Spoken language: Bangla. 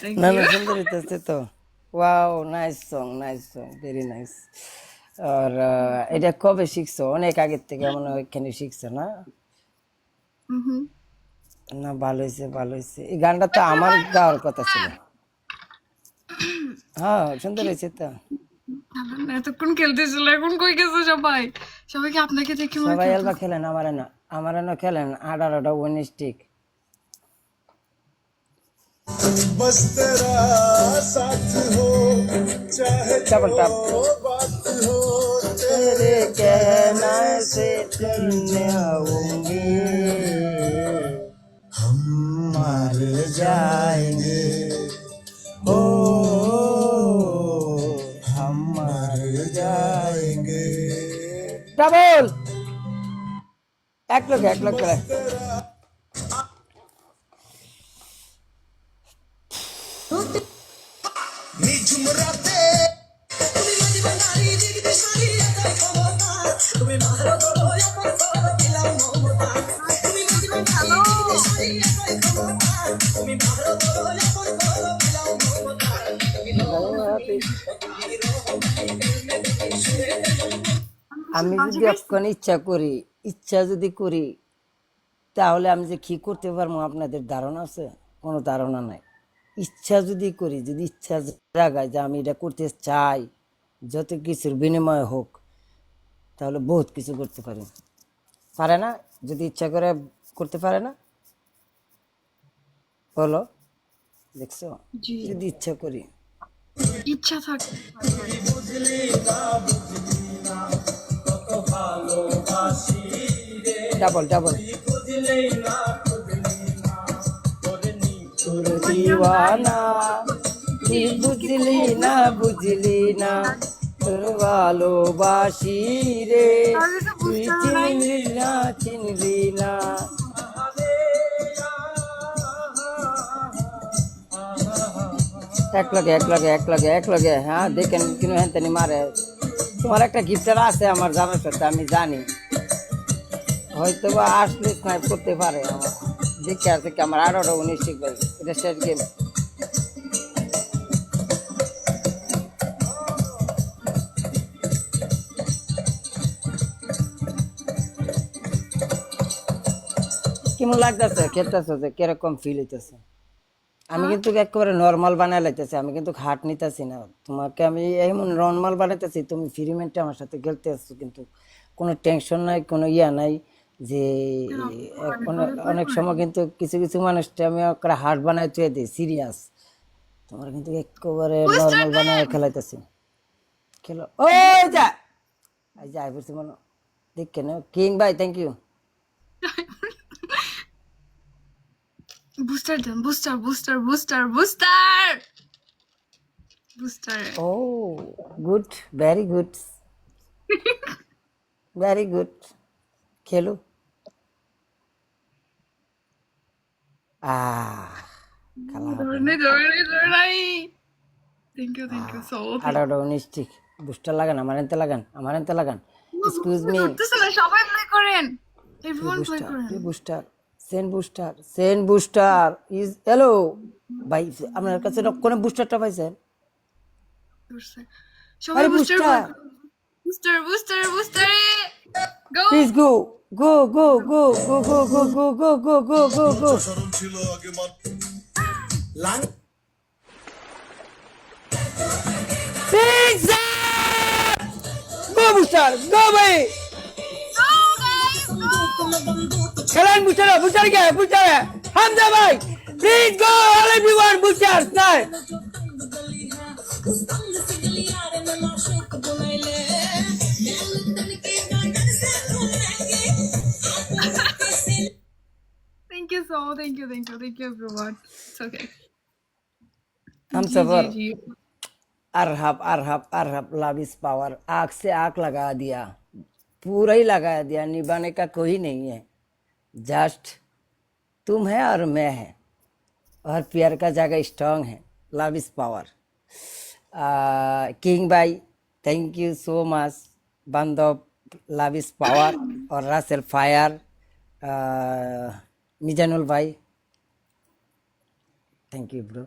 Thank না you. না সুন্দর হইতেছে তো wow nice song nice song very nice আর এটা কবে শিখছো? অনেক আগের থেকে মনে হয় এখানে শিখছো না. না ভালো হয়েছে ভালো হয়েছে। এই গানটা তো আমার গাওয়ার কথা ছিল। হ্যাঁ। সুন্দর হয়েছে তো। এতক্ষণ খেলতেছিল এখন কই গেছে সবাই? সবাইকে আপনাকে দেখে সবাই এলবা খেলেন আমার না আমার না খেলেন। আঠারোটা উনিশ টিক बस तेरा साथ हो चाहे जो बात हो तेरे कहना से करने आऊँगे। हम मर जाएँगे। ओ हम मर जाएँगे। डबल एक लोग एक लोग करे আমি যদি এখন ইচ্ছা করি ইচ্ছা যদি করি তাহলে আমি যে কি করতে পারব আপনাদের ধারণা আছে? কোনো ধারণা নাই। ইচ্ছা যদি করি যদি ইচ্ছা জাগায় যে আমি এটা করতে চাই যত কিছুর বিনিময় হোক তাহলে বহুত কিছু করতে পারি। পারে না? যদি ইচ্ছা করে করতে পারে না? বলো। দেখছ? যদি ইচ্ছা করি। ইচ্ছা থাকে ডাবল ডাবল। দিওয়ানা। তুই বুঝলি না বুঝলি না। ভালোবাসি রে তুই চিনলি না চিনলি না এক লগে এক লগে এক লগে এক লগে হ্যাঁ দেখেন কিন্তু হ্যান তেনি মারে তোমার একটা গিফটার আছে আমার জানার সাথে আমি জানি হয়তো বা আসলে স্নাইপ করতে পারে আমার দেখে আছে কি আমার আঠারো উনিশ শিখবে এটা শেষ গেম কেমন লাগতেছে? খেলতেছে যে কীরকম ফিল হইতেছে? আমি কিন্তু একেবারে নর্মাল বানাই লাইতেছি আমি কিন্তু হাট নিতেছি না। তোমাকে আমি এমন নর্মাল বানাইতেছি তুমি ফ্রি মিনিটে আমার সাথে খেলতে আসছো কিন্তু কোনো টেনশন নাই কোনো ইয়া নাই যে অনেক সময় কিন্তু কিছু কিছু মানুষটা আমি একটা হাট বানাই চুয়ে দিই সিরিয়াস তোমার কিন্তু একেবারে নর্মাল বানাই খেলাইতেছি। খেলো। ও যা! এই যা বলছি মনে দেখ কেন কিং ভাই thank you booster then booster booster booster booster booster O good very good very good খেলো বুস্টার লাগান আমার এনতে লাগান আমার এনতে লাগান এক্সকিউজ মি সবাই প্লে করেন। Booster Sen booster Sen booster is hello ভাই আপনার কাছে কোন বুস্টারটা পাইছেন। সবাই booster booster booster booster booster go please go go go go go go go go go go go go go স্মরণ ছিল আগে মান লাং Pizza! Go Bushar! Go भाई! Kalan Butcher, Butcher gel, Butcher. Hamza Bey, please go all everyone Butcher, now. thank you so, thank you, thank you, thank you everyone. It's okay. हम सफ़र अरहब अरहब अरहब लाविस पावर आग से आग लगा दिया पूरा ही लगा दिया निभाने का कोई नहीं है जस्ट तुम है और मैं है। और प्यार का जगह स्ट्रांग है। लव इज़ पावर किंग भाई थैंक यू सो मच बांधव लव इज़ पावर और रसल फायर मिजानुल भाई थैंक यू ब्रो